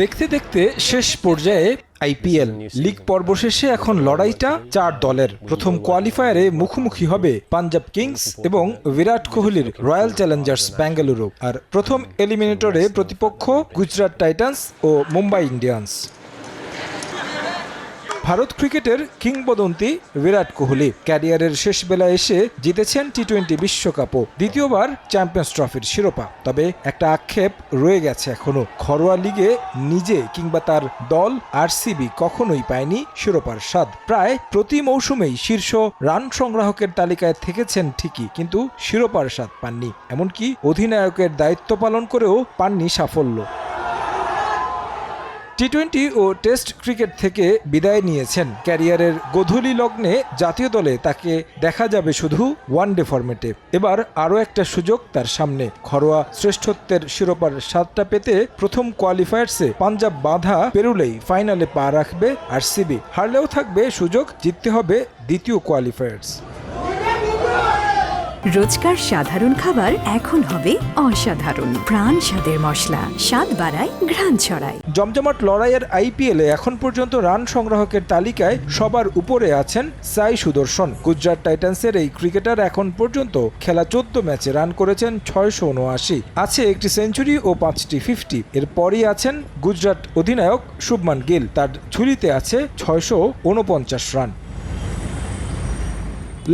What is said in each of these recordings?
দেখতে দেখতে শেষ পর্যায়ে আইপিএল লিগ পর্ব শেষে এখন লড়াইটা চার দলের। প্রথম কোয়ালিফায়ারে মুখোমুখি হবে পাঞ্জাব কিংস এবং বিরাট কোহলির রয়্যাল চ্যালেঞ্জার্স ব্যাঙ্গালুরু। আর প্রথম এলিমিনেটরে প্রতিপক্ষ গুজরাট টাইটান্স ও মুম্বাই ইন্ডিয়ান্স। ভারত ক্রিকেটের কিংবদন্তি বিরাট কোহলি ক্যারিয়ারের শেষ বেলা এসে জিতেছেন টি টোয়েন্টি বিশ্বকাপও, দ্বিতীয়বার চ্যাম্পিয়ন্স ট্রফির শিরোপা। তবে একটা আক্ষেপ রয়ে গেছে এখনও ঘরোয়া লিগে নিজে কিংবা তার দল আরসিবি কখনোই পায়নি শিরোপার স্বাদ। প্রায় প্রতি মৌসুমেই শীর্ষ রান সংগ্রাহকের তালিকায় থেকেছেন ঠিকই, কিন্তু শিরোপার স্বাদ পাননি। এমনকি অধিনায়কের দায়িত্ব পালন করেও পাননি সাফল্য। টি টোয়েন্টি ও টেস্ট ক্রিকেট থেকে বিদায় নিয়েছেন। ক্যারিয়ারের গোধূলি লগ্নে জাতীয় দলে তাকে দেখা যাবে শুধু ওয়ানডে ফরম্যাটে এবার আরও একটা সুযোগ তার সামনে। ঘরোয়া শ্রেষ্ঠত্বের শিরোপার স্বাদটা পেতে প্রথম কোয়ালিফায়ার্সে পাঞ্জাব বাধা পেরুলেই ফাইনালে পা রাখবে আর সিবি হারলেও থাকবে সুযোগ, জিততে হবে দ্বিতীয় কোয়ালিফায়ার্স রোজকার সাধারণ খাবার এখন হবে অসাধারণ। প্রাণ স্বাদের মশলা, স্বাদ বাড়ায়, ঘ্রাণ ছড়ায়। জমজমাট লড়াইয়ের আইপিএলে এখন পর্যন্ত রান সংগ্রাহকের তালিকায় সবার উপরে আছেন সাই সুদর্শন। গুজরাট টাইটান্সের এই ক্রিকেটার এখন পর্যন্ত খেলা চোদ্দ ম্যাচে রান করেছেন ছয়শো উনআশি। আছে একটি সেঞ্চুরি ও পাঁচটি ফিফটি। এরপরই আছেন গুজরাট অধিনায়ক শুভমান গিল। তার ঝুলিতে আছে ছয়শো উনপঞ্চাশ রান।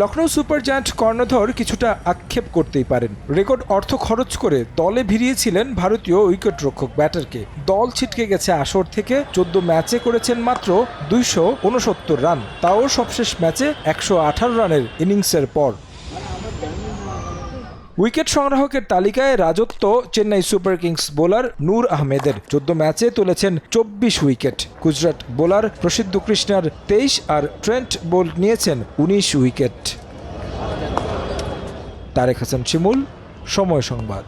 লখনৌ সুপার জায়ান্ট কর্ণধর কিছুটা আক্ষেপ করতেই পারেন। রেকর্ড অর্থ খরচ করে দলে ভিড়িয়েছিলেন ভারতীয় উইকেট রক্ষক ব্যাটারকে। দল ছিটকে গেছে আসর থেকে, চোদ্দ ম্যাচে করেছেন মাত্র দুইশো উনসত্তর রান। তাও সবশেষ ম্যাচে একশো আঠারো রানের ইনিংসের পর। উইকেট সংগ্রাহকের তালিকায় রাজত্ব Chennai super kings bowler Noor আহমেদের। চোদ্দ ম্যাচে তুলেছেন চব্বিশ উইকেট। গুজরাট বোলার প্রসিদ্ধ কৃষ্ণার তেইশ আর ট্রেন্ট বোল্ট নিয়েছেন উনিশ উইকেট। তারেক হাসান শিমুল, সময় সংবাদ।